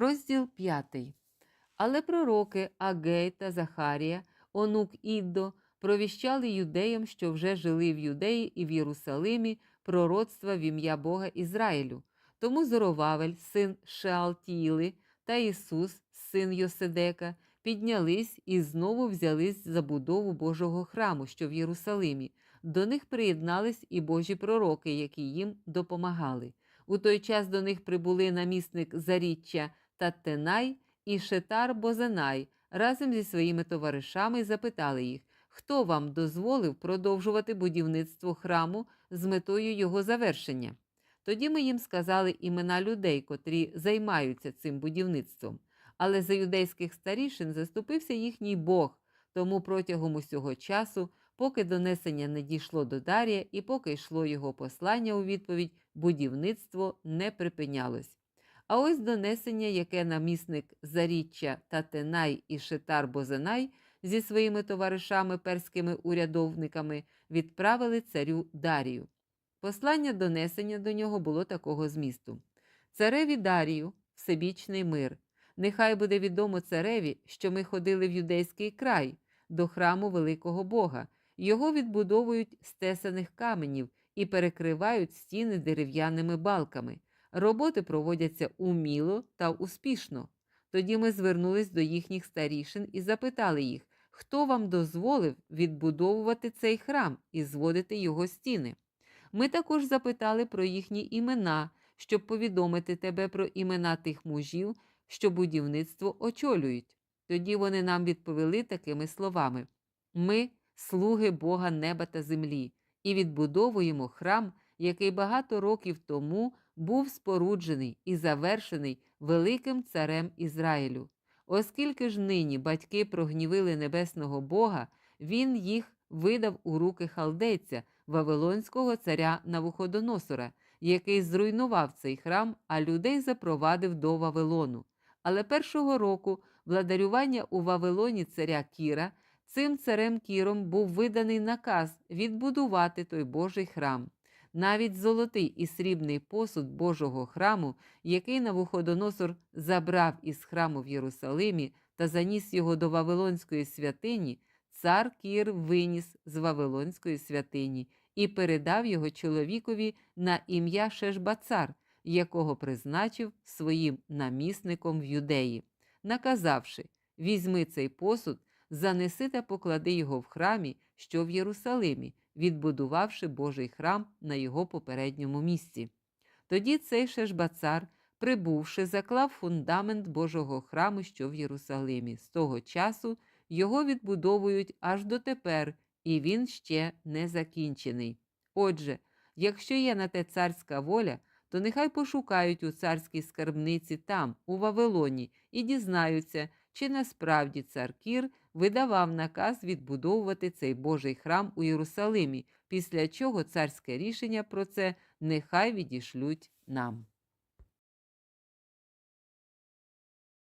Розділ 5. Але пророки Агей та Захарія, онук Іддо, провіщали юдеям, що вже жили в Юдеї і в Єрусалимі, пророцтва в ім'я Бога Ізраїлю. Тому Зоровавель, син Шеалтіли, та Ісус, син Йоседека, піднялись і знову взялись за будову Божого храму, що в Єрусалимі. До них приєднались і Божі пророки, які їм допомагали. У той час до них прибули намісник Заріччя Таттенай і Шетар Бозенай разом зі своїми товаришами запитали їх, хто вам дозволив продовжувати будівництво храму з метою його завершення. Тоді ми їм сказали імена людей, котрі займаються цим будівництвом. Але за юдейських старішин заступився їхній Бог, тому протягом усього часу, поки донесення не дійшло до Дарія і поки йшло його послання у відповідь, будівництво не припинялось. А ось донесення, яке намісник Заріччя Татенай і Шетар Бозенай зі своїми товаришами перськими урядовниками відправили царю Дарію. Послання донесення до нього було такого змісту: Цареві Дарію, всебічний мир. Нехай буде відомо цареві, що ми ходили в юдейський край до храму великого Бога. Його відбудовують з тесаних каменів і перекривають стіни дерев'яними балками. Роботи проводяться уміло та успішно. Тоді ми звернулись до їхніх старішин і запитали їх, хто вам дозволив відбудовувати цей храм і зводити його стіни. Ми також запитали про їхні імена, щоб повідомити тебе про імена тих мужів, що будівництво очолюють. Тоді вони нам відповіли такими словами: Ми, слуги Бога неба та землі, і відбудовуємо храм, який багато років тому був споруджений і завершений великим царем Ізраїлю. Оскільки ж нині батьки прогнівили небесного Бога, він їх видав у руки халдейця, Вавилонського царя Навуходоносора, який зруйнував цей храм, а людей запровадив до Вавилону. Але першого року владарювання у Вавилоні царя Кіра, цим царем Кіром був виданий наказ відбудувати той Божий храм. Навіть золотий і срібний посуд Божого храму, який Навуходоносор забрав із храму в Єрусалимі та заніс його до Вавилонської святині, цар Кір виніс з Вавилонської святині і передав його чоловікові на ім'я Шешбацар, якого призначив своїм намісником в юдеї, наказавши: візьми цей посуд, занеси та поклади його в храмі, що в Єрусалимі, відбудувавши Божий храм на його попередньому місці. Тоді цей Шешбацар, прибувши, заклав фундамент Божого храму, що в Єрусалимі. З того часу його відбудовують аж дотепер, і він ще не закінчений. Отже, якщо є на те царська воля, то нехай пошукають у царській скарбниці там, у Вавилоні, і дізнаються, чи насправді цар Кір видавав наказ відбудовувати цей Божий храм у Єрусалимі, після чого царське рішення про це нехай відішлють нам.